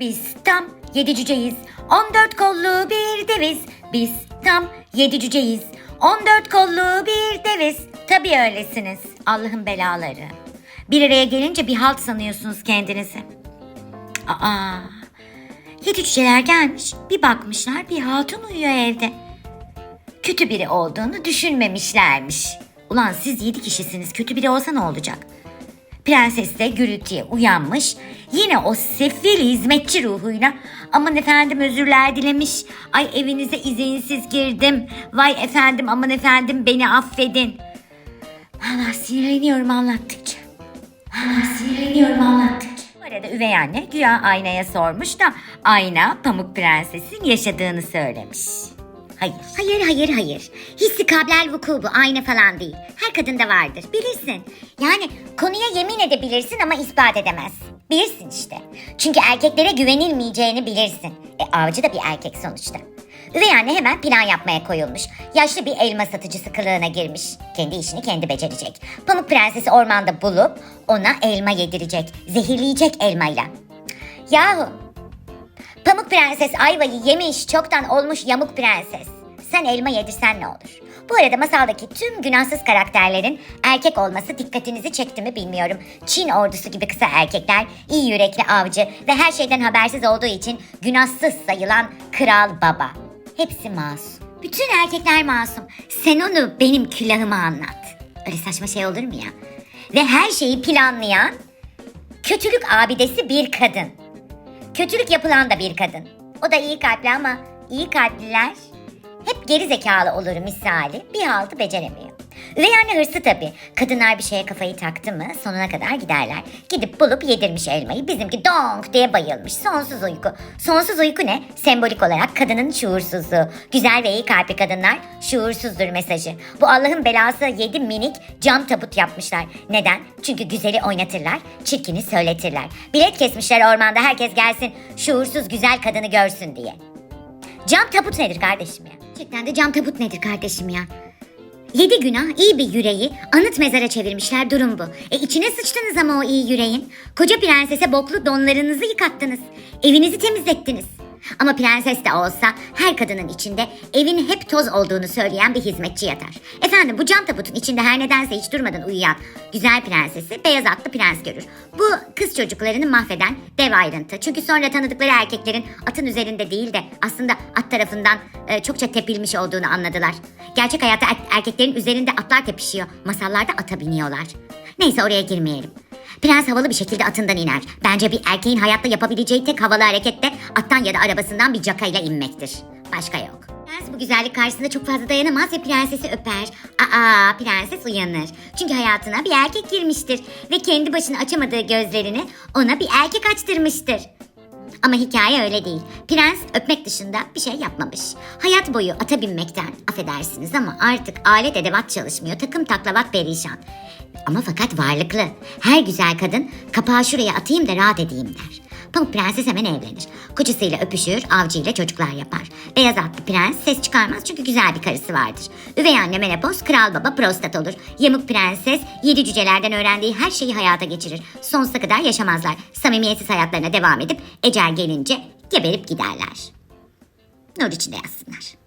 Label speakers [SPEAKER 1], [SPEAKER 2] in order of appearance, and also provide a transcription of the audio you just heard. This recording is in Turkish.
[SPEAKER 1] Biz tam yedi cüceyiz. On dört kollu bir deviz. Biz tam yedi cüceyiz. On dört kollu bir deviz. Tabii öylesiniz. Allah'ın belaları. Bir araya gelince bir halt sanıyorsunuz kendinizi. Aa, yedi cüceler gelmiş. Bir bakmışlar bir hatun uyuyor evde. Kötü biri olduğunu düşünmemişlermiş. Ulan siz yedi kişisiniz. Kötü biri olsa ne olacak? Prenses de gürültüye uyanmış. Yine o sefil hizmetçi ruhuyla aman efendim özürler dilemiş. Ay evinize izinsiz girdim. Vay efendim aman efendim beni affedin. Allah sinirleniyorum anlattıkça. Allah sinirleniyorum anlattıkça. Bu arada üvey anne güya aynaya sormuş da ayna Pamuk Prenses'in yaşadığını söylemiş. Hayır.
[SPEAKER 2] Hayır hayır hayır. Hissi kablel vuku bu aynı falan değil. Her kadında vardır bilirsin. Yani konuya yemin edebilirsin ama ispat edemez. Bilirsin işte. Çünkü erkeklere güvenilmeyeceğini bilirsin. E avcı da bir erkek sonuçta. Üvey anne hemen plan yapmaya koyulmuş. Yaşlı bir elma satıcısı kılığına girmiş. Kendi işini kendi becerecek. Pamuk Prensesi ormanda bulup ona elma yedirecek. Zehirleyecek elmayla. Yahu Pamuk Prenses ayvayı yemiş, çoktan olmuş yamuk prenses. Sen elma yedirsen ne olur? Bu arada masaldaki tüm günahsız karakterlerin erkek olması dikkatinizi çekti mi bilmiyorum. Çin ordusu gibi kısa erkekler, iyi yürekli avcı ve her şeyden habersiz olduğu için günahsız sayılan kral baba. Hepsi masum. Bütün erkekler masum. Sen onu benim külahıma anlat. Öyle saçma şey olur mu ya? Ve her şeyi planlayan kötülük abidesi bir kadın. Kötülük yapılan da bir kadın. O da iyi kalpli ama iyi kalpliler hep geri zekalı olur misali. Bir haltı beceremiyor. Üvey anne hırsı tabii. Kadınlar bir şeye kafayı taktı mı sonuna kadar giderler. Gidip bulup yedirmiş elmayı. Bizimki donk diye bayılmış. Sonsuz uyku. Sonsuz uyku ne? Sembolik olarak kadının şuursuzluğu. Güzel ve iyi kalpli kadınlar şuursuzdur mesajı. Bu Allah'ın belası yedi minik cam tabut yapmışlar. Neden? Çünkü güzeli oynatırlar, çirkini söyletirler. Bilet kesmişler ormanda herkes gelsin şuursuz güzel kadını görsün diye. Cam tabut nedir kardeşim ya? Gerçekten de cam tabut nedir kardeşim ya? Yedi günah iyi bir yüreği anıt mezara çevirmişler durum bu. E içine sıçtınız ama o iyi yüreğin. Koca prensese boklu donlarınızı yıkattınız. Evinizi temizlettiniz. Ama prenses de olsa her kadının içinde evin hep toz olduğunu söyleyen bir hizmetçi yatar. Efendim bu cam tabutun içinde her nedense hiç durmadan uyuyan güzel prensesi beyaz atlı prens görür. Bu kız çocuklarını mahveden dev ayrıntı. Çünkü sonra tanıdıkları erkeklerin atın üzerinde değil de aslında at tarafından e, çokça tepilmiş olduğunu anladılar. Gerçek hayatta er- erkeklerin üzerinde atlar tepişiyor. Masallarda ata biniyorlar. Neyse oraya girmeyelim. Prens havalı bir şekilde atından iner. Bence bir erkeğin hayatta yapabileceği tek havalı hareket de attan ya da arabasından bir cakayla inmektir. Başka yok. Prens bu güzellik karşısında çok fazla dayanamaz ve prensesi öper. Aa prenses uyanır. Çünkü hayatına bir erkek girmiştir ve kendi başına açamadığı gözlerini ona bir erkek açtırmıştır. Ama hikaye öyle değil. Prens öpmek dışında bir şey yapmamış. Hayat boyu ata binmekten affedersiniz ama artık alet edevat çalışmıyor. Takım taklavat perişan. Ama fakat varlıklı. Her güzel kadın kapağı şuraya atayım da rahat edeyim der. Pamuk Prenses hemen evlenir. Kocasıyla öpüşür, avcıyla çocuklar yapar. Beyaz atlı prens ses çıkarmaz çünkü güzel bir karısı vardır. Üvey anne menopoz, kral baba prostat olur. Yamuk prenses yedi cücelerden öğrendiği her şeyi hayata geçirir. Sonsuza kadar yaşamazlar. Samimiyetsiz hayatlarına devam edip ecel gelince geberip giderler. Nur içinde yazsınlar.